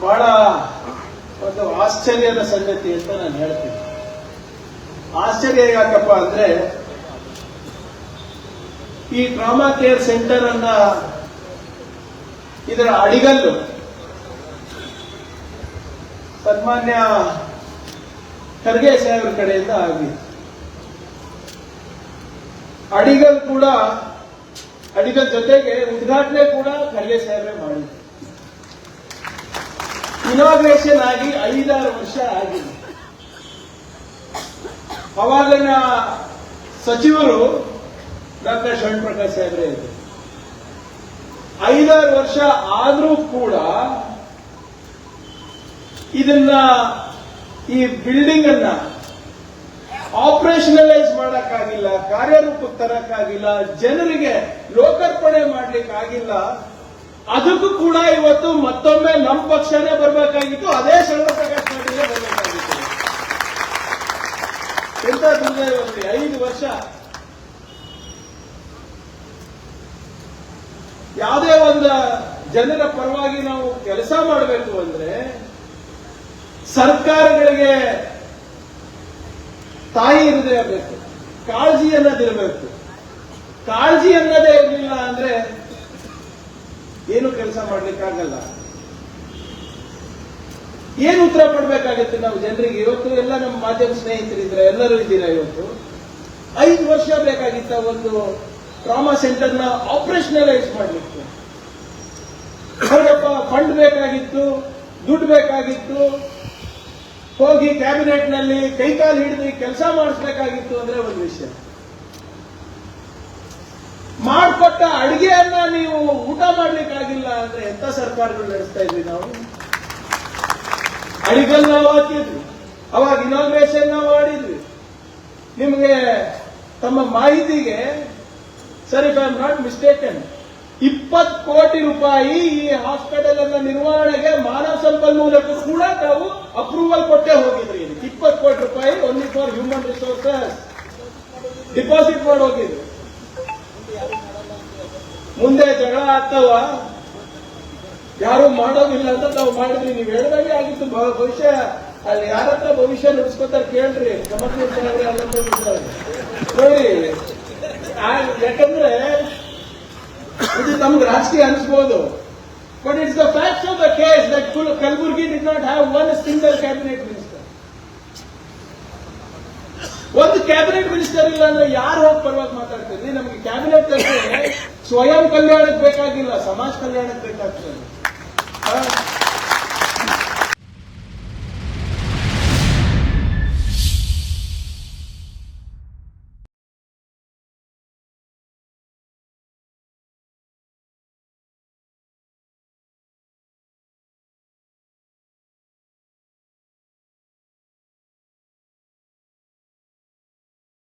ಬಹಳ ಒಂದು ಆಶ್ಚರ್ಯದ ಸಂಗತಿ ಅಂತ ನಾನು ಹೇಳ್ತೀನಿ. ಆಶ್ಚರ್ಯ ಯಾಕಪ್ಪ ಅಂದ್ರೆ, ಈ ಟ್ರಾಮಾ ಕೇರ್ ಸೆಂಟರ್ ಅನ್ನ ಇದರ ಅಡಿಗಲ್ಲು ಸನ್ಮಾನ್ಯ ಖರ್ಗೆ ಸಾಹೇಬ್ರ ಕಡೆಯಿಂದ ಆಗಿದೆ. ಅಡಿಗಲ್ ಕೂಡ, ಅಡಿಗಲ್ ಜೊತೆಗೆ ಉದ್ಘಾಟನೆ ಕೂಡ ಖರ್ಗೆ ಸಾಹೇಬ್ರೆ ಮಾಡಿದ್ರು. ಇನಾಗ್ರೇಷನ್ ಆಗಿ ಐದಾರು ವರ್ಷ ಆಗಿದೆ. ಅವಾಗಿನ ಸಚಿವರು ಡಾಕ್ಟರ್ ಶರಣ್ ಪ್ರಕಾಶ್ ಸಾಹೇಬ್ರೆ ಇದ್ದರು ಐದಾರು ವರ್ಷ ಆದರೂ ಕೂಡ ಇದನ್ನ ಈ ಬಿಲ್ಡಿಂಗ್ ಅನ್ನ ಆಪರೇಷನಲೈಸ್ ಮಾಡಕ್ಕಾಗಿಲ್ಲ, ಕಾರ್ಯರೂಪಕ್ಕೆ ತರಕ್ಕಾಗಿಲ್ಲ, ಜನರಿಗೆ ಲೋಕಾರ್ಪಣೆ ಮಾಡ್ಲಿಕ್ಕಾಗಿಲ್ಲ ಅದಕ್ಕೂ ಕೂಡ ಇವತ್ತು ಮತ್ತೊಮ್ಮೆ ನಮ್ಮ ಪಕ್ಷನೇ ಬರಬೇಕಾಗಿತ್ತು. ಅದೇ ಪ್ರಕಾಶ್ ಪಾಟೀಲೇ ಬರಬೇಕಾಗಿತ್ತು. ಎಂತ ಇವತ್ತು ಐದು ವರ್ಷ. ಯಾವುದೇ ಒಂದು ಜನರ ಪರವಾಗಿ ನಾವು ಕೆಲಸ ಮಾಡಬೇಕು ಅಂದ್ರೆ ಸರ್ಕಾರಗಳಿಗೆ ತಾಯಿ ಇರದೇ ಇರಬೇಕು. ಕಾಳಜಿ ಅನ್ನೋದಿರಬೇಕು. ಕಾಳಜಿ ಅನ್ನೋದೇ ಇರಲಿಲ್ಲ ಅಂದ್ರೆ ಏನು ಕೆಲಸ ಮಾಡ್ಲಿಕ್ಕಾಗಲ್ಲ? ಏನು ಉತ್ತರ ಕೊಡ್ಬೇಕಾಗತ್ತೆ ನಾವು ಜನರಿಗೆ? ಇವತ್ತು ಎಲ್ಲ ನಮ್ಮ ಮಾಧ್ಯಮ ಸ್ನೇಹಿತರಿದ್ರೆ, ಎಲ್ಲರೂ ಇದ್ದೀರಾ ಇವತ್ತು? ಐದು ವರ್ಷ ಬೇಕಾಗಿತ್ತ ಒಂದು ಟ್ರಾಮಾ ಸೆಂಟರ್ನ ಆಪರೇಷನಲೈಸ್ ಮಾಡಲಿಕ್ಕೆ. ಹೊರಗಪ್ಪ ಫಂಡ್ ಬೇಕಾಗಿತ್ತು, ದುಡ್ಡು ಬೇಕಾಗಿತ್ತು. ಹೋಗಿ ಕ್ಯಾಬಿನೆಟ್ನಲ್ಲಿ ಕೈಕಾಲು ಹಿಡಿದು ಕೆಲಸ ಮಾಡಿಸ್ಬೇಕಾಗಿತ್ತು ಅಂದ್ರೆ ಒಂದು ವಿಷಯ. ಮಾಡಿಕೊಟ್ಟ ಅಡಿಗೆಯನ್ನ ನೀವು ಊಟ ಮಾಡ್ಲಿಕ್ಕಾಗಿಲ್ಲ ಅಂದ್ರೆ ಎಂತ ಸರ್ಕಾರಗಳು ನಡೆಸ್ತಾ ಇದ್ವಿ ನಾವು? ಅಡಿಗಲ್ ನಾವು ಹಾಕಿದ್ವಿ. ಅವಾಗ ಇನಾಗ್ರೇಷನ್ ಮಾಡಿದ್ವಿ. ನಿಮಗೆ ತಮ್ಮ ಮಾಹಿತಿಗೆ, ಸರಿ ಐ ಆಮ್ ನಾಟ್ ಮಿಸ್ಟೇಕನ್ ಇಪ್ಪತ್ತು ಕೋಟಿ ರೂಪಾಯಿ ಈ ಹಾಸ್ಪಿಟಲ್ ಅನ್ನ ನಿರ್ವಹಣೆಗೆ ಮಾನವ ಸಂಪನ್ಮೂಲಕ್ಕೂ ಕೂಡ ನಾವು ಅಪ್ರೂವಲ್ ಕೊಟ್ಟೇ ಹೋಗಿದ್ರಿ. ಇಪ್ಪತ್ತು ಕೋಟಿ ರೂಪಾಯಿ only for human resources deposit ಮಾಡಿ ಹೋಗಿದ್ವಿ ಮುಂದೆ ಜಗಳ ಆಗ್ತಾವ? ಯಾರು ಮಾಡೋದಿಲ್ಲ ಅಂತ ನಾವು ಮಾಡಿದ್ರಿ. ನೀವು ಹೇಳಿದಾಗೆ ಆಗಿತ್ತು. ಭವಿಷ್ಯ, ಅಲ್ಲಿ ಯಾರ ಹತ್ರ ಭವಿಷ್ಯ ನಡೆಸ್ಕೊತಾರೆ ಕೇಳ್ರಿ. ನೋಡಿ ಯಾಕಂದ್ರೆ ಇದು ನಮ್ಗೆ ರಾಜಕೀಯ ಅನಿಸ್ಬೋದು. But it's the facts of the case that Kalaburagi did not have one single cabinet minister ಒಂದು ಕ್ಯಾಬಿನೆಟ್ ಮಿನಿಸ್ಟರ್ ಇಲ್ಲ ಅಂದ್ರೆ ಯಾರು ಹೋಗಿ ಪರವಾಗಿ ಮಾತಾಡ್ತೀನಿ ನಮಗೆ ಕ್ಯಾಬಿನೆಟ್ ಸ್ವಯಂ ಕಲ್ಯಾಣಕ್ಕೆ ಬೇಕಾಗಿಲ್ಲ ಸಮಾಜ ಕಲ್ಯಾಣಕ್ಕೆ ಬೇಕಾಗ್ತದೆ.